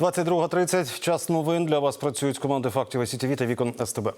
22.30. Час новин для вас працюють команди фактів СІТВ та вікон СТБ.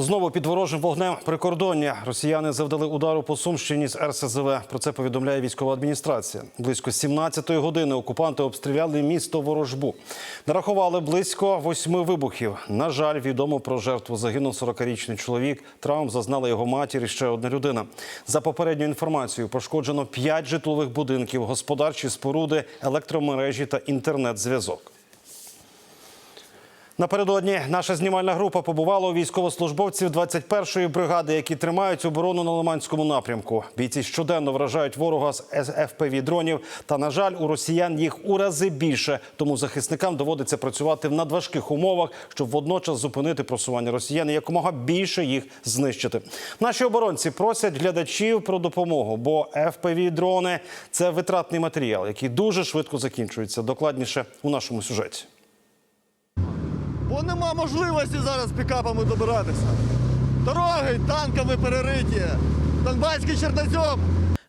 Знову під ворожим вогнем прикордоння росіяни завдали удару по Сумщині з РСЗВ. Про це повідомляє військова адміністрація. Близько 17-ї години окупанти обстріляли місто Ворожбу. Нарахували близько восьми вибухів. На жаль, відомо про жертву загинув 40-річний чоловік. Травм зазнала його матір і ще одна людина. За попередньою інформацією, пошкоджено 5 житлових будинків, господарчі споруди, електромережі та інтернет-зв'язок. Напередодні наша знімальна група побувала у військовослужбовців 21-ї бригади, які тримають оборону на Лиманському напрямку. Бійці щоденно вражають ворога з fpv дронів. Та на жаль, у росіян їх у рази більше. Тому захисникам доводиться працювати в надважких умовах, щоб водночас зупинити просування росіян і якомога більше їх знищити. Наші оборонці просять глядачів про допомогу, бо fpv дрони це витратний матеріал, який дуже швидко закінчується. Докладніше у нашому сюжеті. Бо нема можливості зараз пікапами добиратися. Дороги танками перериті. Донбаський чорнозьом.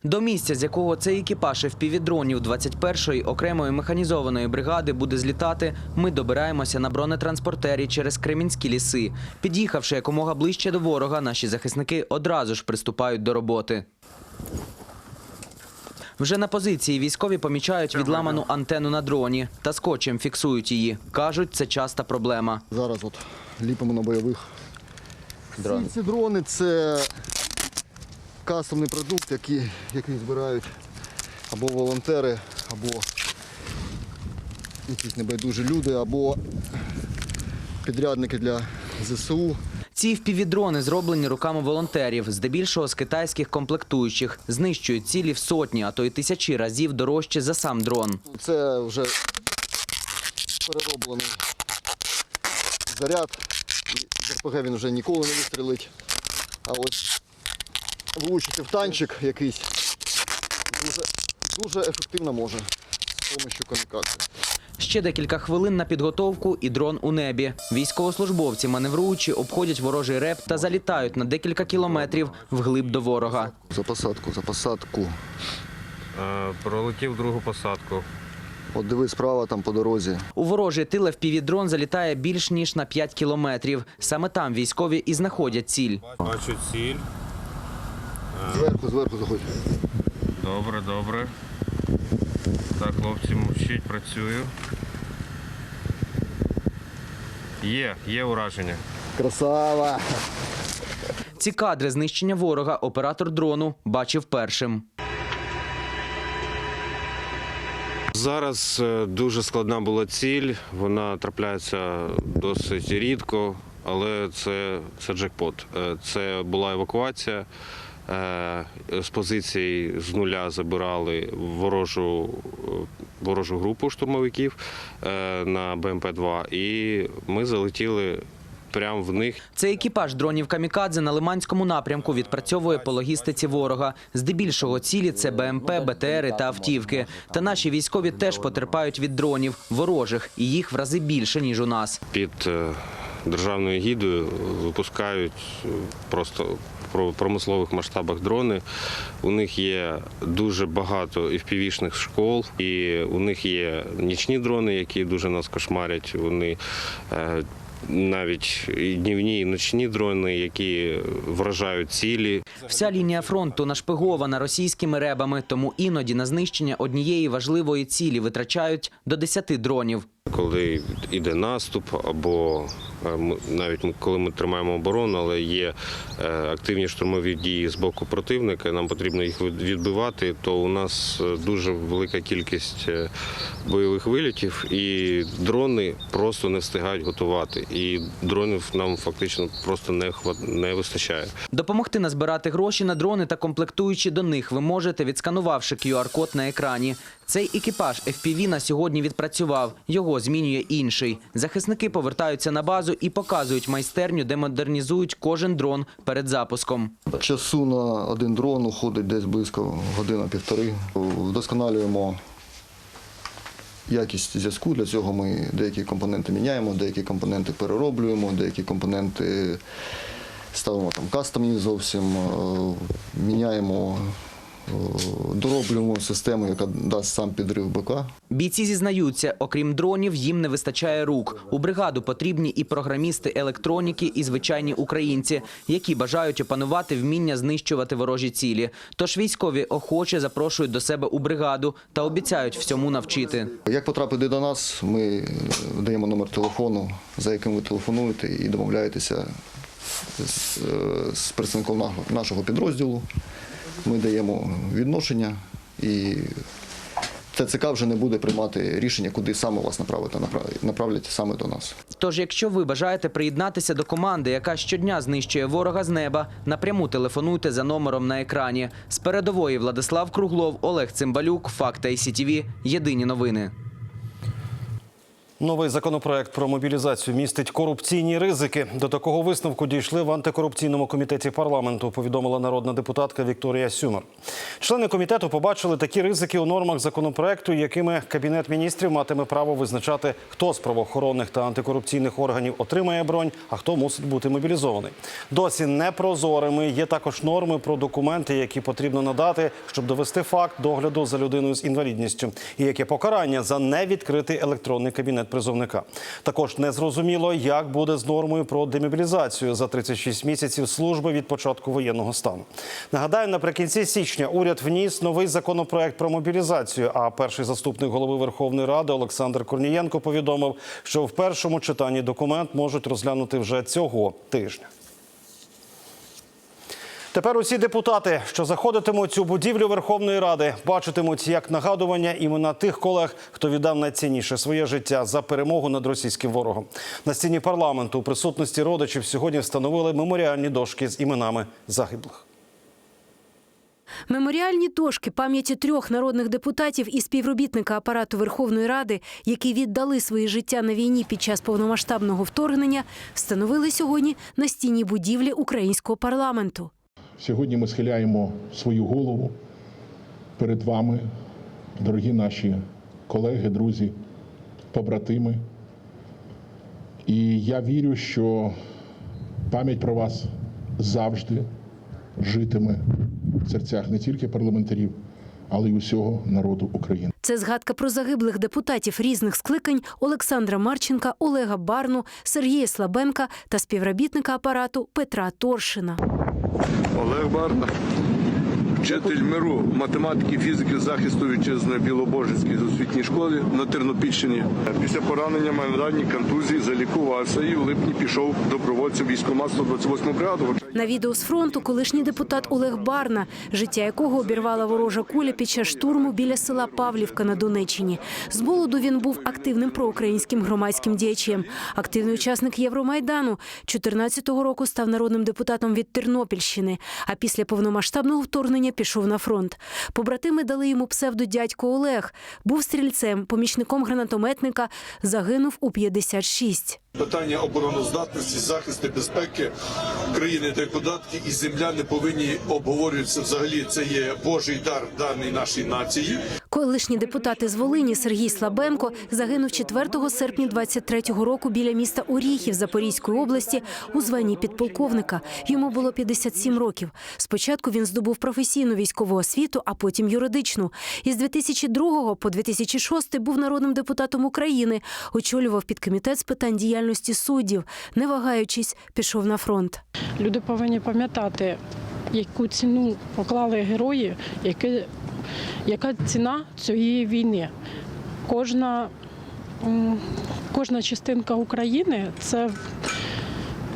До місця, з якого цей екіпаж FPV-дронів 21-ї окремої механізованої бригади буде злітати, ми добираємося на бронетранспортері через Кремінські ліси. Під'їхавши якомога ближче до ворога, наші захисники одразу ж приступають до роботи. Вже на позиції військові помічають відламану антенну на дроні та скотчем фіксують її. Кажуть, це часта проблема. Зараз от ліпимо на бойових. Ці, ці дрони це кастомний продукт, який, який збирають або волонтери, або якісь небайдужі люди, або підрядники для ЗСУ. Ці впівдрони зроблені руками волонтерів, здебільшого з китайських комплектуючих, знищують цілі в сотні, а то й тисячі разів дорожче за сам дрон. Це вже перероблений заряд. РПГ він вже ніколи не вистрілить. А ось влучити в танчик якийсь дуже, дуже ефективно може з допомогою камікадзе. Ще декілька хвилин на підготовку і дрон у небі. Військовослужбовці, маневруючи, обходять ворожий реп та залітають на декілька кілометрів вглиб до ворога. За посадку, за посадку. Е, Пролетів другу посадку. От диви справа там по дорозі. У ворожий тил FPV-дрон залітає більш ніж на 5 кілометрів. Саме там військові і знаходять ціль. Бачу ціль. Зверху, зверху заходь. Добре, добре. Так, хлопці, мовчіть, працюю. Є, є ураження. Красава! Ці кадри знищення ворога оператор дрону бачив першим. Зараз е, дуже складна була ціль, вона трапляється досить рідко, але це, це джекпот. Е, Це була евакуація. Е, З позицій з нуля забирали ворожу, е, ворожу групу штурмовиків е, на БМП-2, і ми залетіли прямо в них. Цей екіпаж дронів Камікадзе на Лиманському напрямку відпрацьовує по логістиці ворога. Здебільшого цілі це БМП, БТРи та автівки. Та наші військові теж потерпають від дронів ворожих, і їх в рази більше ніж у нас. під державною гідою випускають просто промислових масштабах дрони. У них є дуже багато FPV-шних школ, і у них є нічні дрони, які дуже нас кошмарять. Вони е, навіть і днівні, і ночні дрони, які вражають цілі. Вся лінія фронту нашпигована російськими ребами, тому іноді на знищення однієї важливої цілі витрачають до 10 дронів. Коли йде наступ, або навіть коли ми тримаємо оборону, але є е, активні штурмові дії з боку противника, нам потрібно їх відбивати, то у нас е, дуже велика кількість е, бойових вилітів, і дрони просто не встигають готувати. І дронів нам фактично просто не не вистачає. Допомогти назбирати гроші на дрони та комплектуючи до них ви можете, відсканувавши QR-код на екрані. Цей екіпаж FPV на сьогодні відпрацював. Його змінює інший. Захисники повертаються на базу і показують майстерню, де модернізують кожен дрон перед запуском. Часу на один дрон уходить десь близько година-півтори. Вдосконалюємо якість зв'язку. Для цього ми деякі компоненти міняємо, деякі компоненти перероблюємо, деякі компоненти ставимо там кастомні зовсім, е, міняємо дороблюємо систему, яка дасть сам підрив БК. Бійці зізнаються, окрім дронів, їм не вистачає рук. У бригаду потрібні і програмісти електроніки, і звичайні українці, які бажають опанувати вміння знищувати ворожі цілі. Тож військові охоче запрошують до себе у бригаду та обіцяють всьому навчити. Як потрапити до нас, ми е, даємо номер телефону, за яким ви телефонуєте і домовляєтеся з, е, з представником нашого підрозділу. Ми даємо відношення і ТЦК вже не буде приймати рішення, куди саме вас направити, направ- направлять саме до нас. Тож, якщо ви бажаєте приєднатися до команди, яка щодня знищує ворога з неба, напряму телефонуйте за номером на екрані. З передової Владислав Круглов, Олег Цимбалюк, Факт ICTV. Єдині новини. Новий законопроект про мобілізацію містить корупційні ризики. До такого висновку дійшли в антикорупційному комітеті парламенту. Повідомила народна депутатка Вікторія Сюмер. Члени комітету побачили такі ризики у нормах законопроекту, якими кабінет міністрів матиме право визначати, хто з правоохоронних та антикорупційних органів отримає бронь, а хто мусить бути мобілізований. Досі непрозорими є також норми про документи, які потрібно надати, щоб довести факт догляду за людиною з інвалідністю, і яке покарання за невідкритий електронний кабінет призовника. Також незрозуміло, як буде з нормою про демобілізацію за 36 місяців служби від початку воєнного стану. Нагадаю, наприкінці січня уряд вніс новий законопроект про мобілізацію. А перший заступник голови Верховної Ради Олександр Корнієнко повідомив, що в першому читанні документ можуть розглянути вже цього тижня. Тепер усі депутати, що заходитимуть у будівлю Верховної Ради, бачитимуть як нагадування імена тих колег, хто віддав найцінніше своє життя за перемогу над російським ворогом. На стіні парламенту у присутності родичів сьогодні встановили меморіальні дошки з іменами загиблих. Меморіальні дошки пам'яті трьох народних депутатів і співробітника апарату Верховної Ради, які віддали своє життя на війні під час повномасштабного вторгнення, встановили сьогодні на стіні будівлі українського парламенту. Сьогодні ми схиляємо свою голову перед вами, дорогі наші колеги, друзі, побратими. І я вірю, що пам'ять про вас завжди житиме в серцях не тільки парламентарів, але й усього народу України. Це згадка про загиблих депутатів різних скликань Олександра Марченка, Олега Барну, Сергія Слабенка та співробітника апарату Петра Торшина. Олег Барна, вчитель миру математики, фізики, захисту вітчизни в Білобожицькій освітній школі на Тернопільщині. Після поранення майданні контузії залікувався і в липні пішов добровольцем військкомат 128 бригаду. На відео з фронту колишній депутат Олег Барна, життя якого обірвала ворожа куля під час штурму біля села Павлівка на Донеччині. З молоду він був активним проукраїнським громадським діячем, активний учасник Євромайдану. 14-го року став народним депутатом від Тернопільщини, а після повномасштабного вторгнення пішов на фронт. Побратими дали йому псевдо дядько Олег. Був стрільцем, помічником гранатометника, загинув у 56. Питання обороноздатності, захисту безпеки країни та податки і земля не повинні обговорюватися взагалі. Це є Божий дар даний нашій нації. Колишній депутат із Волині Сергій Слабенко загинув 4 серпня 23-го року біля міста Оріхів Запорізької області у званні підполковника. Йому було 57 років. Спочатку він здобув професійну військову освіту, а потім юридичну. Із 2002 по 2006 був народним депутатом України, очолював підкомітет з питань діяльності суддів. Не вагаючись, пішов на фронт. Люди повинні пам'ятати, яку ціну поклали герої, яке, яка ціна цієї війни. Кожна, кожна частинка України це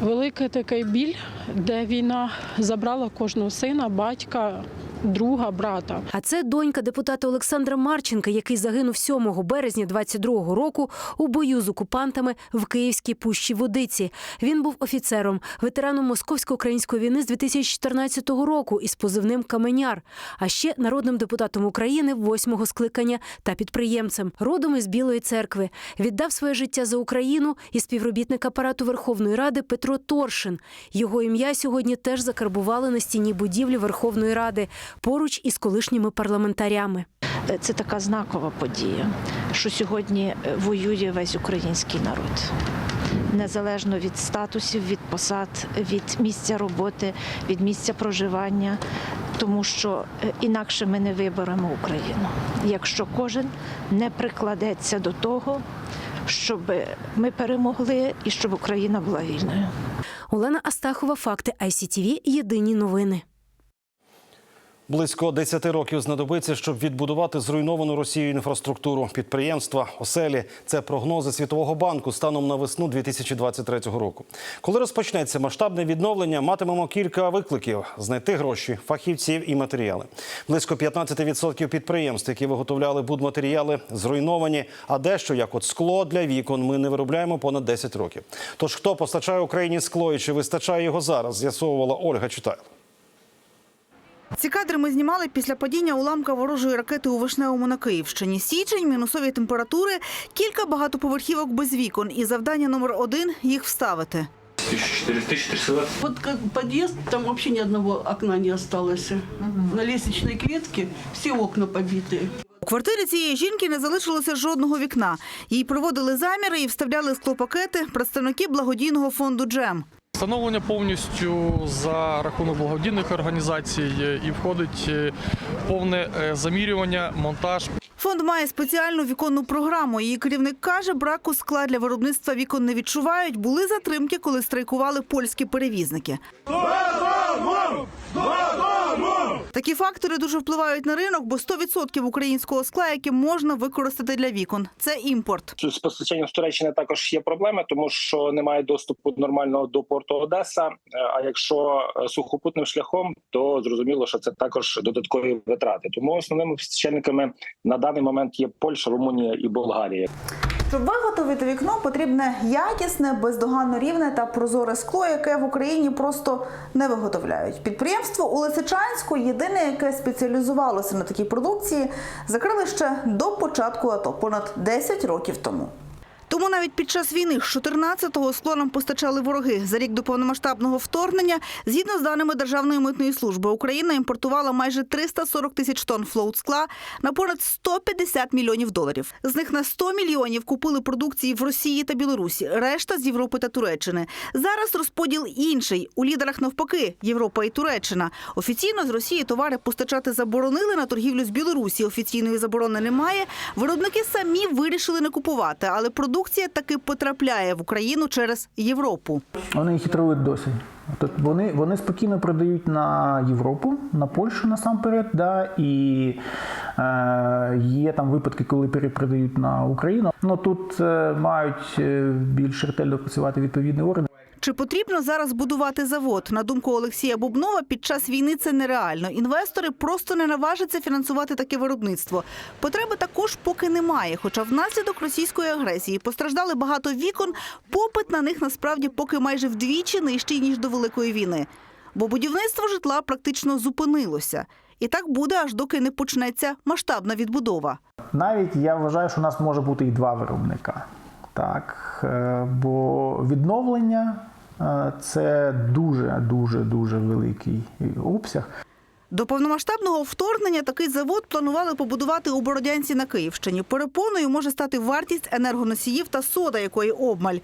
великий такий біль, де війна забрала кожного сина, батька, друга, брата. А це донька депутата Олександра Марченка, який загинув 7 березня 22-го року у бою з окупантами в Київській пущі Водиці. Він був офіцером, ветераном московсько-української війни з 2014 року із позивним Каменяр, а ще народним депутатом України восьмого скликання та підприємцем, родом із Білої церкви. Віддав своє життя за Україну і співробітник апарату Верховної Ради Петро Торшин. Його ім'я сьогодні теж закарбували на стіні будівлі Верховної Ради поруч із колишніми парламентарями. Це така знакова подія, що сьогодні е, воює весь український народ. Незалежно від статусів, від посад, від місця роботи, від місця проживання. тому що е, інакше ми не виберемо Україну, якщо кожен не прикладеться до того, щоб ми перемогли і щоб Україна була вільною. Олена Астахова, факти ICTV, Єдині новини. Близько 10 років знадобиться, щоб відбудувати зруйновану Росією інфраструктуру, підприємства, оселі. Це прогнози Світового банку станом на весну 2023 року. Коли розпочнеться масштабне відновлення, матимемо кілька викликів: знайти гроші, фахівців і матеріали. Близько 15% підприємств, які виготовляли будматеріали, зруйновані. А дещо, як от скло для вікон, ми не виробляємо понад 10 років. Тож хто постачає Україні скло і чи вистачає його зараз, з'ясовувала Ольга Читайло. Ці кадри ми знімали після падіння уламка ворожої ракети у Вишневому на Київщині. Січень, мінусові температури, кілька багатоповерхівок без вікон. І завдання номер один – їх вставити. 1400 Вот как подъезд, там вообще ни одного окна не осталось. На лестничной клетке все окна побитые. У квартирі цієї жінки не залишилося жодного вікна. Їй проводили заміри і вставляли склопакети представники благодійного фонду «Джем». Встановлення повністю за рахунок благодійних організацій е, і входить е, повне е, замірювання, монтаж. Фонд має спеціальну віконну програму. Її керівник каже, браку скла для виробництва вікон не відчувають. Були затримки, коли страйкували польські перевізники. Такі фактори дуже впливають на ринок, бо 100% українського скла, яке можна використати для вікон, це імпорт. з постачанням з Туреччини також є проблеми, тому що немає доступу нормального до порту Одеса. Е, А якщо е, сухопутним шляхом, то зрозуміло, що це також додаткові витрати. Тому основними постачальниками на даний момент є Польща, Румунія і Болгарія. Щоб виготовити вікно, потрібне якісне, бездоганно рівне та прозоре скло, яке в Україні просто не виготовляють. Підприємство у Лисичанську, єдине, яке спеціалізувалося на такій продукції, закрили ще до початку АТО понад 10 років тому. Тому навіть під час війни з 14-го скло нам постачали вороги. За рік до повномасштабного вторгнення, згідно з даними Державної митної служби, Україна імпортувала майже 340 тисяч тонн флоут скла на понад 150 мільйонів доларів. З них на 100 мільйонів купили продукції в Росії та Білорусі, решта з Європи та Туреччини. Зараз розподіл інший. У лідерах навпаки Європа і Туреччина. Офіційно з Росії товари постачати заборонили на торгівлю з Білорусі. Офіційної заборони немає. Виробники самі вирішили не купувати, але продукція таки потрапляє в Україну через Європу. Вони хитрують досі. Тобто вони, вони спокійно продають на Європу, на Польщу насамперед, да, і е, є там випадки, коли перепродають на Україну. Ну тут е, мають е, більш ретельно працювати відповідні органи. Чи потрібно зараз будувати завод? На думку Олексія Бубнова, під час війни це нереально. Інвестори просто не наважаться фінансувати таке виробництво. Потреби також поки немає. Хоча внаслідок російської агресії постраждали багато вікон. Попит на них насправді поки майже вдвічі нижчий ніж до великої війни. Бо будівництво житла практично зупинилося. І так буде, аж доки не почнеться масштабна відбудова. Навіть я вважаю, що у нас може бути і два виробника. Так, е, бо відновлення це дуже дуже дуже великий обсяг. До повномасштабного вторгнення такий завод планували побудувати у Бородянці на Київщині. Перепоною може стати вартість енергоносіїв та сода, якої обмаль.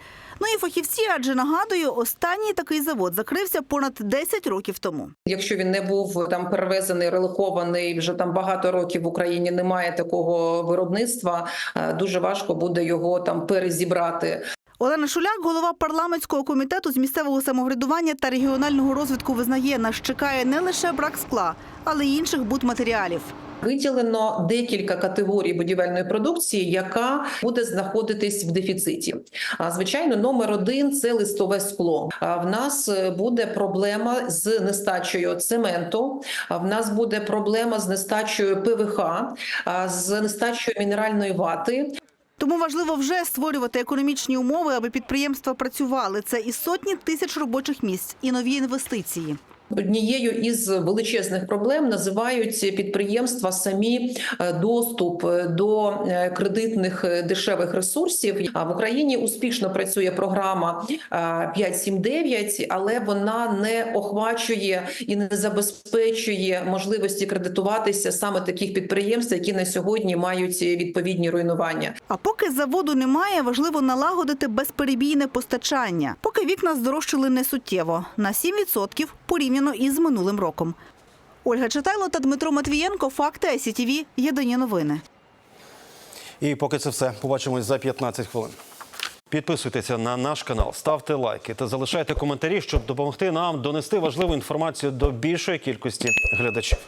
Ну і фахівці, адже нагадую, останній такий завод закрився понад 10 років тому. Якщо він не був там перевезений, релокований вже там багато років в Україні немає такого виробництва. е, Дуже важко буде його там перезібрати. Олена Шуляк, голова парламентського комітету з місцевого самоврядування та регіонального розвитку, визнає, нас чекає не лише брак скла, але й інших будматеріалів. Виділено декілька категорій будівельної продукції, яка буде знаходитись в дефіциті. А звичайно, номер один це листове скло. А в нас е, буде проблема з нестачею цементу. В нас буде проблема з нестачею ПВХ, з нестачею мінеральної вати. Тому важливо вже створювати економічні умови, аби підприємства працювали. Це і сотні тисяч робочих місць, і нові інвестиції. Однією із величезних проблем називають підприємства самі е, доступ до е, кредитних е, дешевих ресурсів. А в Україні успішно працює програма е, 5.7.9, але вона не охвачує і не забезпечує можливості кредитуватися саме таких підприємств, які на сьогодні мають відповідні руйнування. А поки заводу немає, важливо налагодити безперебійне постачання. Поки вікна здорожчали не суттєво на 7% порівняно із минулим роком. Ольга Читайло та Дмитро Матвієнко. Факти СІТВ. Єдині новини. І поки це все. Побачимось за 15 хвилин. Підписуйтеся на наш канал, ставте лайки та залишайте коментарі, щоб допомогти нам донести важливу інформацію до більшої кількості глядачів.